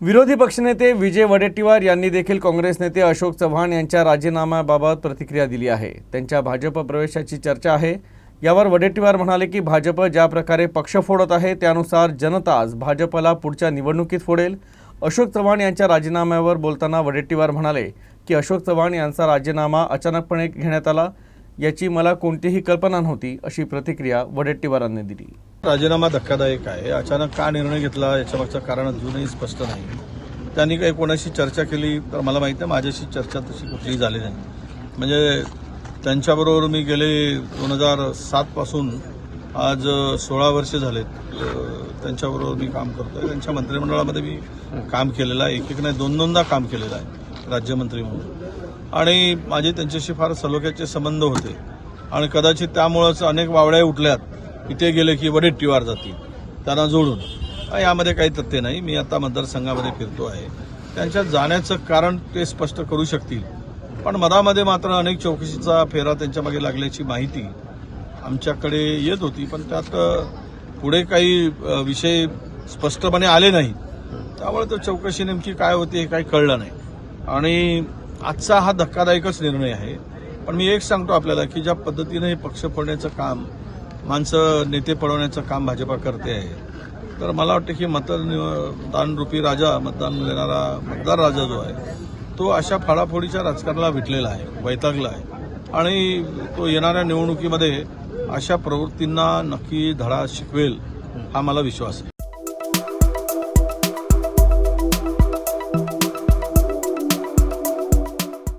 विरोधी पक्षनेते विजय वडेट्टीवार यांनी देखील काँग्रेस नेते अशोक चव्हाण यांच्या राजीनाम्याबाबत प्रतिक्रिया दिली आहे. त्यांच्या भाजप प्रवेशाची चर्चा आहे. यावर वडेट्टीवार म्हणाले की भाजप ज्या प्रकारे पक्ष फोडत आहे त्यानुसार जनताच भाजपला पुढच्या निवडणुकीत फोडेल. अशोक चव्हाण यांच्या राजीनाम्यावर बोलताना वडेट्टीवार म्हणाले की अशोक चव्हाण यांचा राजीनामा अचानकपणे घेण्यात आला. याची मला कोणतीही कल्पना नव्हती अशी प्रतिक्रिया वडेट्टीवारांनी दिली. राजीनामा धक्कादायक आहे. अचानक का निर्णय घेतला? याच्यामागचं कारण अजूनही स्पष्ट नाही. त्यांनी काही कोणाशी चर्चा केली तर मला माहिती आहे माझ्याशी चर्चा तशी कुठलीही झाली नाही. म्हणजे त्यांच्याबरोबर मी गेले दोन हजार सातपासून आज सोळा वर्ष झालेत. त्यांच्याबरोबर मी काम करतोय. त्यांच्या मंत्रिमंडळामध्ये मी काम केलेलं आहे. एक एक नाही दोन दोनदा काम केलेलं आहे राज्यमंत्री म्हणून. आणि माझे त्यांच्याशी फार सलोख्याचे संबंध होते. आणि कदाचित त्यामुळंच अनेक वावड्या उठल्यात. इथे गेले की वडेट्टीवार जातील त्यांना जोडून. यामध्ये काही तथ्य नाही. मी आता मतदारसंघामध्ये फिरतो आहे. त्यांच्या जाण्याचं कारण ते स्पष्ट करू शकतील. पण मधामध्ये मात्र अनेक चौकशीचा फेरा त्यांच्या मागे लागल्याची माहिती आमच्याकडे येत होती. पण त्यात पुढे काही विषय स्पष्टपणे आले नाही. त्यामुळे तो चौकशी नेमकी काय होती हे काही कळलं नाही. आणि आजचा हा धक्कादायकच निर्णय आहे. पण मी एक सांगतो आपल्याला की ज्या पद्धतीनं हे पक्ष फोडण्याचं काम माणसं नेते पळवण्याचं काम भाजपा करते आहे. तर मला वाटतं की मतदान रूपी राजा मतदान देणारा मतदार राजा जो आहे तो अशा फाडाफोडीच्या राजकारणाला विटलेला आहे वैतागला आहे. आणि तो येणाऱ्या निवडणुकीमध्ये अशा प्रवृत्तींना नक्की धडा शिकवेल हा मला विश्वास आहे.